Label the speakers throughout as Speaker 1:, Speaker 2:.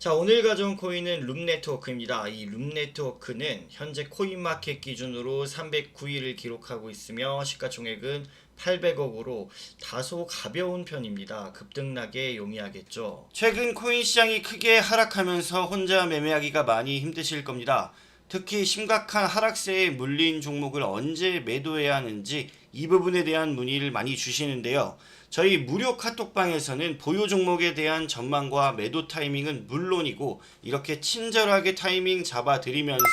Speaker 1: 자 오늘 가져온 코인은 룸네트워크입니다. 이 룸네트워크는 현재 코인마켓 기준으로 309일을 기록하고 있으며 시가총액은 800억으로 다소 가벼운 편입니다. 급등락에 용이하겠죠. 최근 코인 시장이 크게 하락하면서 혼자 매매하기가 많이 힘드실 겁니다. 특히 심각한 하락세에 물린 종목을 언제 매도해야 하는지 이 부분에 대한 문의를 많이 주시는데요. 저희 무료 카톡방에서는 보유 종목에 대한 전망과 매도 타이밍은 물론이고 이렇게 친절하게 타이밍 잡아드리면서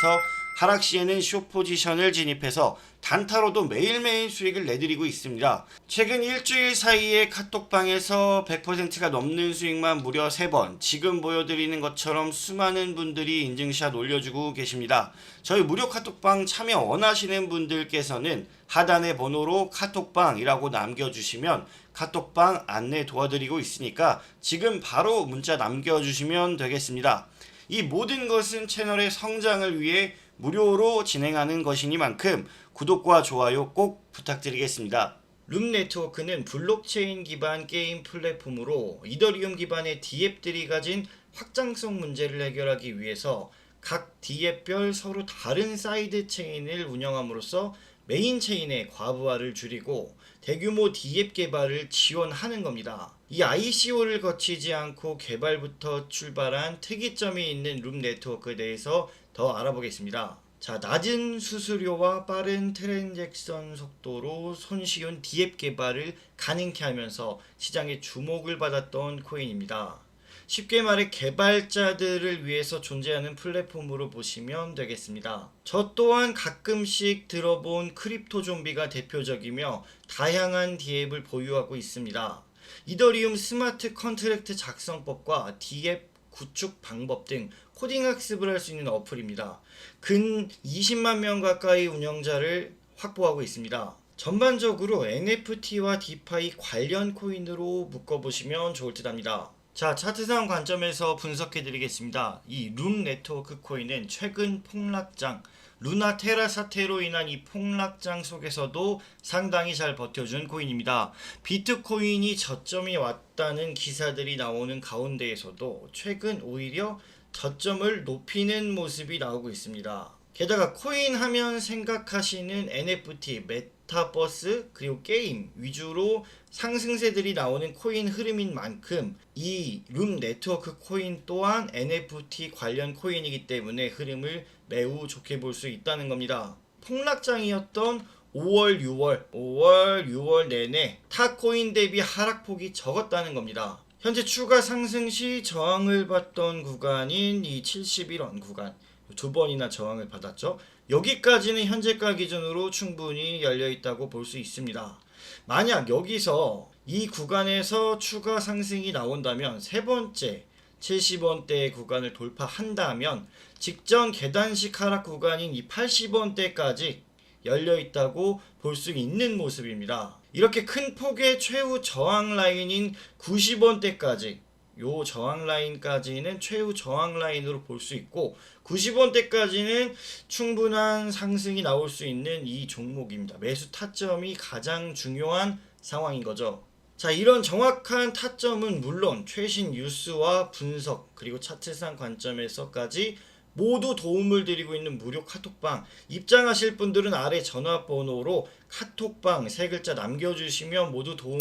Speaker 1: 하락 시에는 쇼 포지션을 진입해서 단타로도 매일매일 수익을 내드리고 있습니다. 최근 일주일 사이에 카톡방에서 100%가 넘는 수익만 무려 3번, 지금 보여드리는 것처럼 수많은 분들이 인증샷 올려주고 계십니다. 저희 무료 카톡방 참여 원하시는 분들께서는 하단의 번호로 카톡방이라고 남겨주시면 카톡방 안내 도와드리고 있으니까 지금 바로 문자 남겨주시면 되겠습니다. 이 모든 것은 채널의 성장을 위해 무료로 진행하는 것이니만큼 구독과 좋아요 꼭 부탁드리겠습니다. 룸 네트워크는 블록체인 기반 게임 플랫폼으로 이더리움 기반의 D앱들이 가진 확장성 문제를 해결하기 위해서 각 D앱별 서로 다른 사이드 체인을 운영함으로써 메인 체인의 과부하를 줄이고 대규모 D앱 개발을 지원하는 겁니다. 이 ICO를 거치지 않고 개발부터 출발한 특이점이 있는 룸 네트워크에 대해서 더 알아보겠습니다. 자, 낮은 수수료와 빠른 트랜잭션 속도로 손쉬운 D앱 개발을 가능케 하면서 시장의 주목을 받았던 코인입니다. 쉽게 말해 개발자들을 위해서 존재하는 플랫폼으로 보시면 되겠습니다. 저 또한 가끔씩 들어본 크립토 좀비가 대표적이며 다양한 D앱을 보유하고 있습니다. 이더리움 스마트 컨트랙트 작성법과 D앱 구축 방법 등 코딩 학습을 할 수 있는 어플입니다. 근 20만 명 가까이 운영자를 확보하고 있습니다. 전반적으로 NFT와 디파이 관련 코인으로 묶어보시면 좋을 듯 합니다. 자, 차트상 관점에서 분석해 드리겠습니다. 이 룸 네트워크 코인은 최근 폭락장, 루나 테라 사태로 인한 이 폭락장 속에서도 상당히 잘 버텨준 코인입니다. 비트코인이 저점이 왔다는 기사들이 나오는 가운데에서도 최근 오히려 저점을 높이는 모습이 나오고 있습니다. 게다가 코인 하면 생각하시는 NFT, 메타 버스, 그리고 게임 위주로 상승세들이 나오는 코인 흐름인 만큼 이 룸 네트워크 코인 또한 NFT 관련 코인이기 때문에 흐름을 매우 좋게 볼 수 있다는 겁니다. 폭락장이었던 5월, 6월, 5월, 6월 내내 타 코인 대비 하락폭이 적었다는 겁니다. 현재 추가 상승 시 저항을 받던 구간인 이 71원 구간 두 번이나 저항을 받았죠. 여기까지는 현재가 기준으로 충분히 열려 있다고 볼 수 있습니다. 만약 여기서 이 구간에서 추가 상승이 나온다면 세 번째 70원대 구간을 돌파한다면 직전 계단식 하락 구간인 이 80원대까지 열려 있다고 볼 수 있는 모습입니다. 이렇게 큰 폭의 최후 저항 라인인 90원대까지 요 저항 라인까지는 최후 저항 라인으로 볼 수 있고 90원대까지는 충분한 상승이 나올 수 있는 이 종목입니다. 매수 타점이 가장 중요한 상황인 거죠. 자, 이런 정확한 타점은 물론 최신 뉴스와 분석 그리고 차트상 관점에서까지 모두 도움을 드리고 있는 무료 카톡방 입장하실 분들은 아래 전화번호로 카톡방 세 글자 남겨주시면 모두 도움을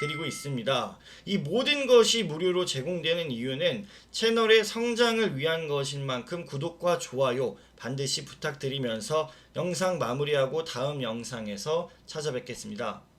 Speaker 1: 드리고 있습니다. 이 모든 것이 무료로 제공되는 이유는 채널의 성장을 위한 것인 만큼 구독과 좋아요 반드시 부탁드리면서 영상 마무리하고 다음 영상에서 찾아뵙겠습니다.